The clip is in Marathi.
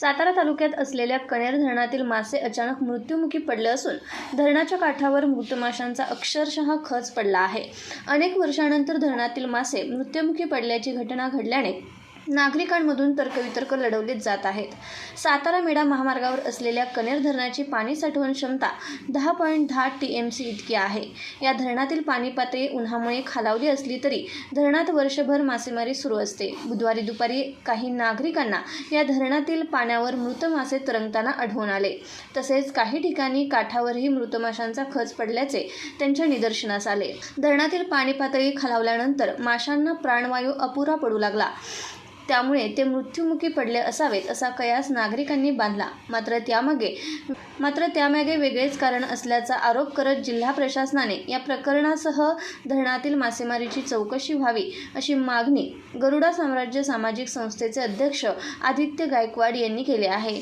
सातारा तालुक्यात असलेल्या कणेर धरणातील मासे अचानक मृत्युमुखी पडले असून धरणाच्या काठावर मृत माशांचा अक्षरशः खच पडला आहे. अनेक वर्षानंतर धरणातील मासे मृत्युमुखी पडल्याची घटना घडल्याने नागरिकांमधून तर्कवितर्क लढवले जात आहेत. सातारा मेढा महामार्गावर असलेल्या कनेर धरणाची पाणी साठवण क्षमता दहा पॉईंट दहा टी एम सी इतकी आहे. या धरणातील पाणी पातळी उन्हामुळे खालावली असली तरी धरणात वर्षभर मासेमारी सुरू असते. बुधवारी दुपारी काही नागरिकांना या धरणातील पाण्यावर मृत मासे तरंगताना आढळून आले. तसेच काही ठिकाणी काठावरही मृत माशांचा खच पडल्याचे त्यांच्या निदर्शनास आले. धरणातील पाणी पातळी खालावल्यानंतर माशांना प्राणवायू अपुरा पडू लागला. त्यामुळे ते मृत्युमुखी पडले असावेत असा कयास नागरिकांनी बांधला. मात्र त्यामागे मात्र त्यामागे वेगळेच कारण असल्याचा आरोप करत जिल्हा प्रशासनाने या प्रकरणासह धरणातील मासेमारीची चौकशी व्हावी अशी मागणी गरुडा साम्राज्य सामाजिक संस्थेचे अध्यक्ष आदित्य गायकवाड यांनी केली आहे.